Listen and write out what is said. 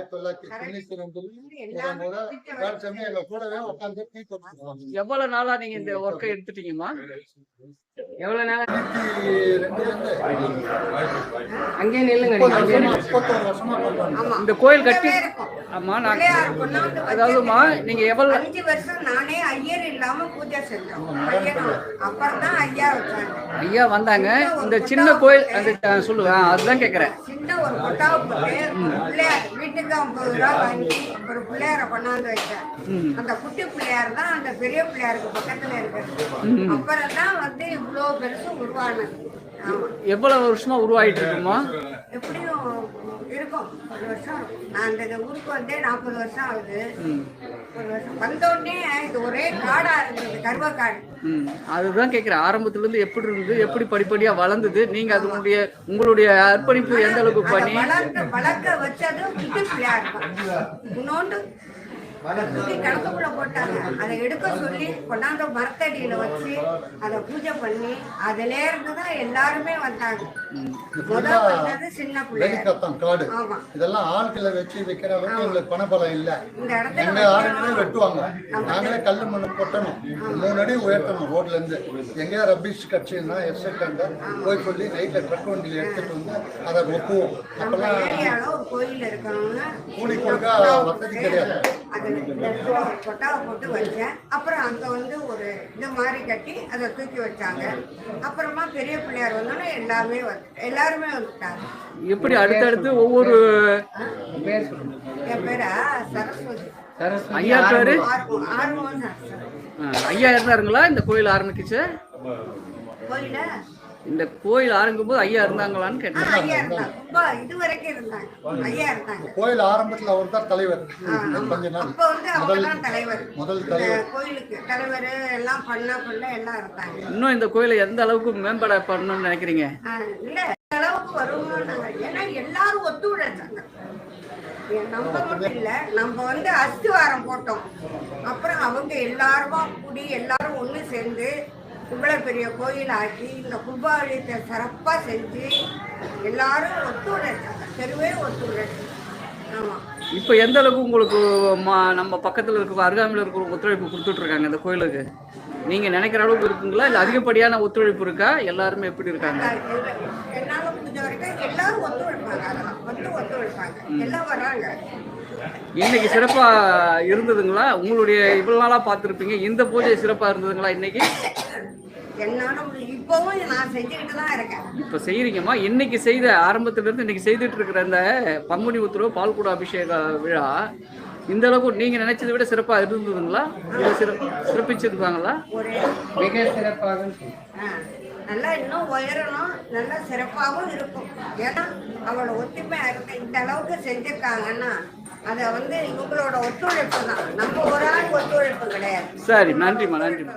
ஆயிரத்தி தொள்ளாயிரத்தி எவ்வளவு நாளா நீங்க இந்த ஒர்க்கை எடுத்துட்டீங்கம்மா? எவ்வளவு நாள்? அங்கேயே நில்லுங்க இந்த கோயில் கட்டி ஆமா நான் அதாவதுமா நீங்க எவ்வளவு அஞ்சு வருஷம் நானே ஐயர் இல்லாம பூஜை செஞ்சோம். அப்புறம் தான் ஐயா வச்சாங்க. ஐயா வந்தாங்க. இந்த சின்ன கோயில் அந்த ஆ, அதுதான் கேக்குறேன். சின்ன ஒரு கொட்டாவை போட்டு வீட்டுக்கு ஐம்பது ரூபா வாங்கி ஒரு பிள்ளையார கொண்டாந்து வச்சேன். அந்த குட்டி பிள்ளையார் தான் அந்த பெரிய பிள்ளையாருக்கு பக்கத்துல இருக்குது அப்புறம் தான் வந்து இவ்வளோ பெருசு உருவானது. எவ்வளவு வருஷமா உருவாயிட்டு இருக்குமா? எப்படியும் இருக்கும். ஒரு வருஷம். நான் அந்த ஊருக்கு வந்தே நாற்பது வருஷம் ஆகுது. ஒரு வருஷம். வந்தோடனே இது ஒரே காடா இருந்தது கருவக்காடு. அதுதான் கேக்குறேன். ஆரம்பத்துல இருந்து எப்படி இருந்தது எப்படி படிப்படியா வளர்ந்தது? நீங்க அதனுடைய உங்களுடைய அர்ப்பணிப்பு எந்த அளவுக்கு பண்ணி? வளர்க்க வளர்க்க வச்சது குட்டி பிள்ளையார் தான். இன்னொன்று குட்டி கிணத்துக்குள்ள போட்டாங்க. அதை எடுக்க சொல்லி கொண்டாந்து மரத்தடியில வச்சு அதை பூஜை பண்ணி அதுல இருந்து தான் எல்லாருமே வந்தாங்க. முதல் வந்தது சின்ன வெடிக்கத்தான் காடு. ஆமா. இதெல்லாம் ஆட்களை வச்சு வைக்கிற அளவுக்கு எங்களுக்கு பணபலம் இல்ல. இந்த இடத்துல எங்க ஆளுங்களே வெட்டுவாங்க. நாங்களே கல்லு மண்ணு கொட்டணும். மூணு அடி உயர்த்தணும் ரோட்ல இருந்து. எங்கேயா ரபிஷ் கட்சின்னா எஸ்எட் போய் சொல்லி நைட்ல ட்ரக் வண்டியில எடுத்துட்டு வந்து அதை ஒப்புவோம் அப்பெல்லாம் கூலி கொடுக்க வசதி கிடையாது. அது கொட்டாவை போட்டு வச்சேன். அப்புறம் அங்க வந்து ஒரு இது மாதிரி கட்டி அதை தூக்கி வச்சாங்க. அப்புறமா பெரிய பிள்ளையார் வந்தோடனே எல்லாமே வந்து எல்லாருமே வந்துட்டாங்க. எப்படி அடுத்தடுத்து ஒவ்வொரு என் பேரா சரஸ்வதி. சரஸ்வதி. ஐயா பேரு? ஐயா இருந்தாருங்களா இந்த கோயில் ஆரம்பிக்குச்சு. கோயில? இந்த கோயில் ஆரம்பிக்கும் போது ஐயா இருந்தாங்களான்னு கேட்டேன். ஐயா இருந்தாங்க. ரொம்ப இது வரைக்கும் இருந்தாங்க ஐயா இருந்தாங்க. கோயில் ஆரம்பத்துல அவர் தான் தலைவர். கொஞ்ச நாள். அப்ப வந்து தான் தலைவர். முதல் தலைவர். கோயிலுக்கு தலைவர் எல்லாம் பண்ண பண்ண எல்லாம் இருந்தாங்க இன்னும் இந்த கோயிலை எந்த அளவுக்கு மேம்பட பண்ணணும்னு நினைக்கிறீங்க? இல்ல அளவுக்கு வருவோம் ஏன்னா எல்லாரும் ஒத்துழைச்சாங்க நம்ம மட்டும் இல்ல நம்ம வந்து அஸ்திவாரம் போட்டோம். அப்புறம் அவங்க எல்லாருமா கூடி எல்லாரும் ஒண்ணு சேர்ந்து இவ்வளவு பெரிய கோயில் ஆக்கி இந்த கும்பாவளியத்தை சிறப்பா செஞ்சு எல்லாரும் ஒத்துழைச்சாங்க. தெருவே ஒத்துழைச்சு ஆமா. இப்போ எந்த அளவுக்கு உங்களுக்கு மா- நம்ம பக்கத்துல இருக்க அருகாமையில் இருக்கிற ஒத்துழைப்பு கொடுத்துட்டு இருக்காங்க இந்த கோயிலுக்கு? நீங்க நினைக்கிற அளவுக்கு இருக்குங்களா? இல்ல அதிகப்படியான ஒத்துழைப்பு இருக்கா? எல்லாருமே எப்படி இருக்காங்க? என்னால முடிஞ்ச வரைக்கும் எல்லாரும் ஒத்துழைப்பாங்க அதெல்லாம் வந்து ஒத்துழைப்பாங்க எல்லாம் வர்றாங்க. இன்னைக்கு சிறப்பா இருந்ததுங்களா? உங்களுடைய இவ்வளவு நாளா பார்த்துருப்பீங்க. இந்த பூஜை சிறப்பா இருந்ததுங்களா இன்னைக்கு? இப்ப செய்யறீங்கம்மா இன்னைக்கு செய்த ஆரம்பத்துல இருந்து இன்னைக்கு செய்துட்டு இருக்கிற அந்த பங்குனி உத்தரவு பால்குட அபிஷேக விழா இந்த அளவுக்கு நீங்க நினைச்சதை விட சிறப்பா இருந்ததுங்களா? சிறப்பிச்சிருக்காங்களா? மிக சிறப்பாக நல்லா இன்னும் உயரணும் நல்லா சிறப்பாகவும் இருக்கும். ஏன்னா அவளோட ஒத்துமையா இந்த அளவுக்கு செஞ்சிருக்காங்கன்னா அதை வந்து இவங்களோட ஒத்துழைப்பு தான் நம்ம ஒரு ஆள் ஒத்துழைப்பு கிடையாது. சரி நன்றிம்மா நன்றிம்மா.